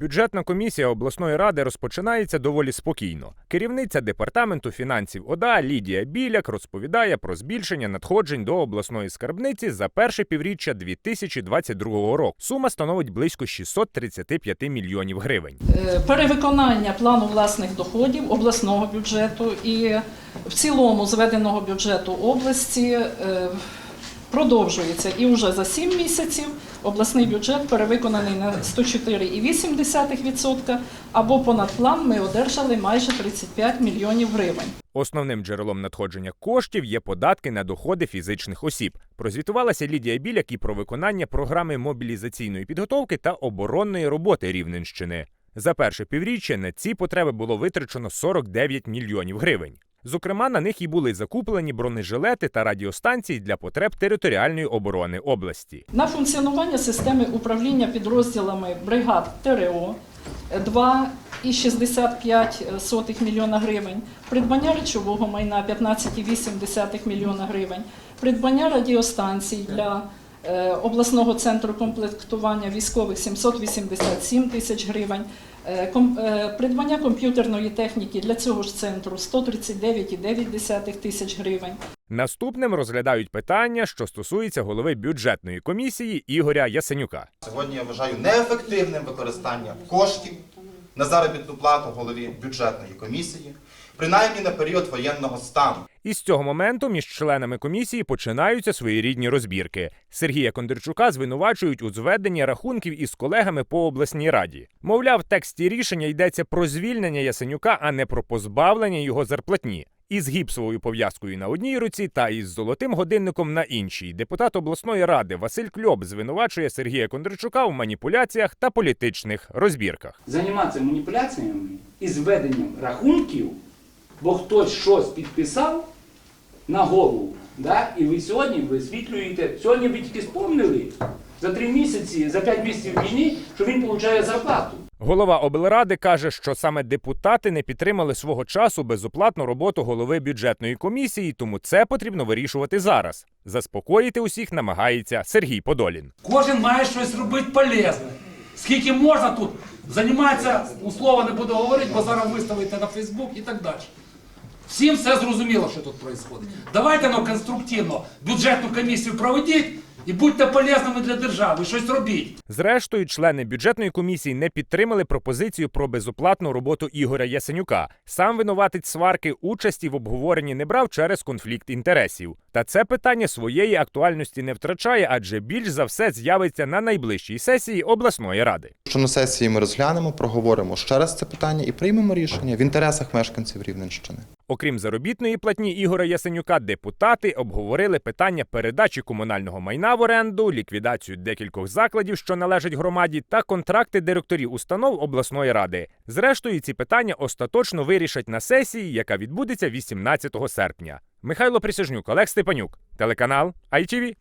Бюджетна комісія обласної ради розпочинається доволі спокійно. Керівниця департаменту фінансів ОДА Лідія Біляк розповідає про збільшення надходжень до обласної скарбниці за перше півріччя 2022 року. Сума становить близько 635 мільйонів гривень. Е, перевиконання плану власних доходів обласного бюджету і в цілому зведеного бюджету області е, продовжується. І вже за 7 місяців обласний бюджет перевиконаний на 104,8% або понад план ми одержали майже 35 мільйонів гривень. Основним джерелом надходження коштів є податки на доходи фізичних осіб. Прозвітувалася Лідія Біляк і про виконання програми мобілізаційної підготовки та оборонної роботи Рівненщини. За перше півріччя на ці потреби було витрачено 49 мільйонів гривень. Зокрема, на них і були закуплені бронежилети та радіостанції для потреб територіальної оборони області. На функціонування системи управління підрозділами бригад ТРО 2,65 мільйона гривень, придбання речового майна 15,8 мільйона гривень, придбання радіостанцій для е, обласного центру комплектування військових 787 тисяч гривень, придбання комп'ютерної техніки для цього ж центру 139,9 тисяч гривень. Наступним розглядають питання, що стосується голови бюджетної комісії Ігоря Ясенюка. Сьогодні я вважаю неефективним використання коштів на заробітну плату голові бюджетної комісії, принаймні на період воєнного стану. І з цього моменту між членами комісії починаються своєрідні розбірки. Сергія Кондерчука звинувачують у зведенні рахунків із колегами по обласній раді. Мовляв, в тексті рішення йдеться про звільнення Ясенюка, а не про позбавлення його зарплатні. Із гіпсовою пов'язкою на одній руці та із золотим годинником на іншій. Депутат обласної ради Василь Кльоп звинувачує Сергія Кондратчука в маніпуляціях та політичних розбірках. займатися маніпуляціями і зведенням рахунків, бо хтось щось підписав на голову. Да? І ви сьогодні висвітлюєте, сьогодні ви тільки спомнили за три місяці, за п'ять місяців війни, що він отримує зарплату. Голова облради каже, що саме депутати не підтримали свого часу безоплатну роботу голови бюджетної комісії, тому це потрібно вирішувати зараз. Заспокоїти усіх намагається Сергій Подолін. Кожен має щось робити полезне. Скільки можна тут займатися, ну, слова не буду говорити, бо зараз виставите на Фейсбук і так далі. Всім все зрозуміло, що тут відбувається. Давайте ну, конструктивно бюджетну комісію проведіть і будьте полезними для держави, щось робіть. Зрештою, члени бюджетної комісії не підтримали пропозицію про безоплатну роботу Ігоря Ясенюка. Сам винуватець сварки участі в обговоренні не брав через конфлікт інтересів. Та це питання своєї актуальності не втрачає, адже більш за все з'явиться на найближчій сесії обласної ради. Що на сесії ми розглянемо, проговоримо ще раз це питання і приймемо рішення в інтересах мешканців Рівненщини. Окрім заробітної платні Ігоря Ясенюка, депутати обговорили питання передачі комунального майна в оренду, ліквідацію декількох закладів, що належать громаді, та контракти директорів установ обласної ради. Зрештою, ці питання остаточно вирішать на сесії, яка відбудеться 18 серпня. Михайло Присяжнюк, Олег Степанюк, телеканал ITV.